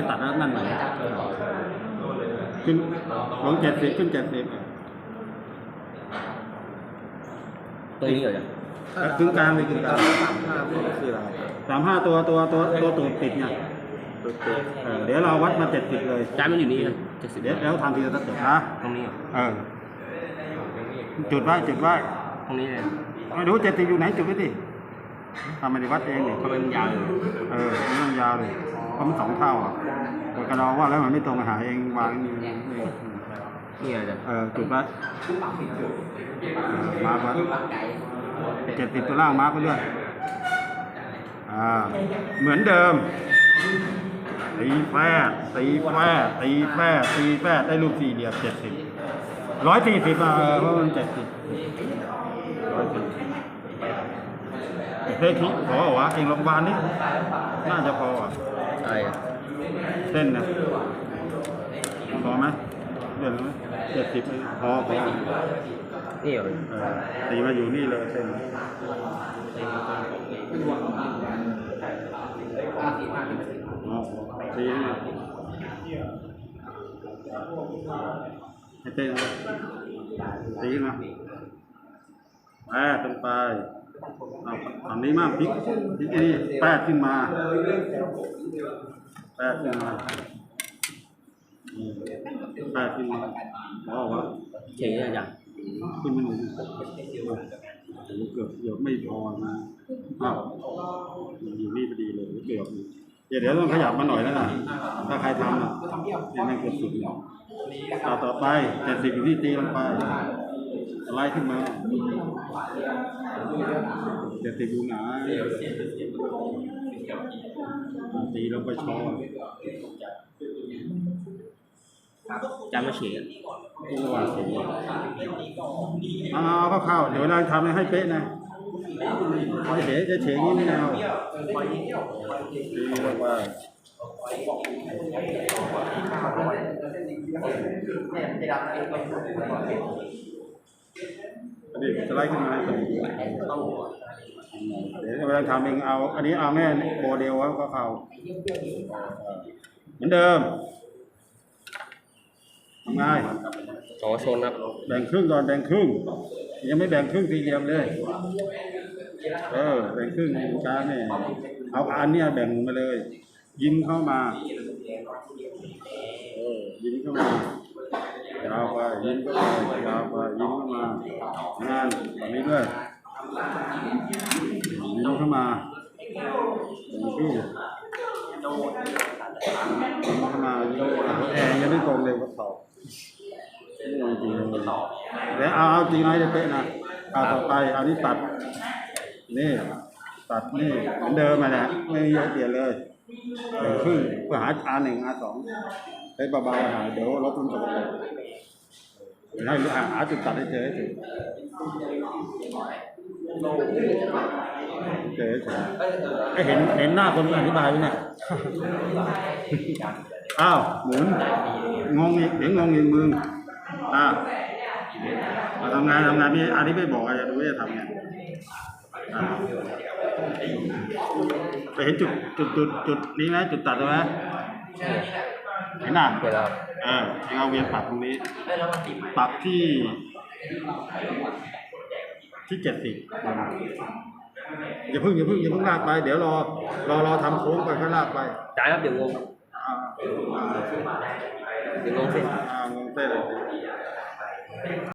แล้วตัดแล้วนั่นหน่อยขึ้นลงเจ็ดสิบขึ้นเจ็ดสิบตัวนี้เหรอจ๊ะกึ่งกลางเลยกึ่งกลางสามห้าคืออะไรสามห้าตัวตัวตัวตัวตูดติดไงเออเดี๋ยวเราวัดมาเจ็ดสิบเลยจานมันอยู่นี่นะเจ็ดสิบเดี๋ยวแล้วทำทีละสเต็ปนะตรงนี้เหรอเออจุดไว้จุดไว้ตรงนี้เลยไม่รู้เจ็ดสิบอยู่ไหนจุดไว้ดิ ทำไมได้วัดเองเนี่ยทำไมมันยาวอยู่เออไม่ต้องยาวเลยเพราะมันสองเท่าอะแต่กระดองว่าแล้วมันไม่ตรงหาเองวางนี่นี่เหรอจ๊ะเออจุดไว้มาวัดเจ็ดสิบตัวล่างมาร์คไปด้วยอ่าเหมือนเดิมตีแป้ตีแป้ตีแป้ตีแป้ได้รูปสี่เหลี่ยมเจ็ดสิบร้อยสี่สิบอะเออเพราะมันเจ็ดสิบร้อยสี่ เฮ้ยคิดพอวะเองโรงพยาบาลนี่น่าจะพออะอะไรอะเส้นนะพอไหมเดือนเจ็ดสิบพอพอนี่เหรอเออตีมาอยู่นี่เลยเส้นอ๋อตีนี่ให้เต้นนะตีมา แปดตรงไปเอาฝั่งนี้มากพลิกพลิกไอ้นี่แปดขึ้นมาแปดขึ้นมาอืมแปดขึ้นมาพอวะเฉยๆจ๊ะขึ้นมาหนึ่งเกือบเกือบไม่พอนะอ้าวอยู่นี่พอดีเลยเกือบเดี๋ยวเดี๋ยวต้องขยับมาหน่อยแล้วนะถ้าใครทำอะยังไม่เกือบสุดเลยต่อต่อไปเจ็ดสิบอยู่ที่ตีลงไปส ไลด์ขึ้นมาเจ็ดสิบอยู่ไหนอ่าตีลงไปชอจานมันเฉยอะที่ระหว่างสีเอาเอาเข้าๆเดี๋ยวเวลาทำให้เป๊ะนะไม่เฉยจะเฉยงี้ไม่เอาตีลงไป อันนี้สไลด์ขึ้นมาให้เดี๋ยวเวลาทำเองเอา อันนี้เอาแม่โมเดลไว้ก็เขาเหมือนเดิมทำง่ายอ๋อโซนครับแบ่งครึ่งก่อนแบ่งครึ่ง ยังไม่แบ่งครึ่งสี่เหลี่ยมเลยเออแบ่งครึ่งช้าเนี่ยเอาอันเนี้ยแบ่งมาเลย ยิ้มเข้ามา เออยิ้มเข้ามา ยาวไปยิ้มเข้าไปยาวไปยิ้มเข้ามางานแบบนี้ด้วยยิ้มเข้ามาแบ่งครึ่งยิ้มเข้ามายิ้มเข้ามาแอร์ยังไม่ตรงเลยว่าเขาจริงๆแล้วเอาเอาจริงไหมจะเป๊ะนะเอาต่อไปอานี่ตัด นี่ ตัดนี่เหมือนเดิมมาแหละไม่มีอะไรเปลี่ยนเลยเดี๋ยวครึ่งเพื่อหาอาหนึ่งอาสอง ช้เบาๆหาเดี๋ยวลบมันตกเลยเดี๋ยวให้หาหาจุดตัดให้เจอให้ถึงเจอให้ถึงไอ้เห็นเห็นหน้าคนอธิบายไหมเนี่ยอ้าวหมุนงงอีกเดี๋ยวงงอีกมึงอ้าวมาทำงานทำงานนี่อันนี้ไม่บอกอะอยากรู้ว่าจะทำไงอ่าไปเห็นจุดจุดจุดจุดนี้ไหมจุดตัดไหม เห็นอะเวลาเออเอาเวียนปักตรงนี้ปักที่ที่เจ็ดสิบอย่าเพิ่งอย่าเพิ่งอย่าเพิ่งลากไป เดี๋ยวรอรอรอทำโค้งไปค่อยลากไปจานครับเดี๋ยวงงอ่าเดี๋ยวงงเส้นอ่างงเต้เลย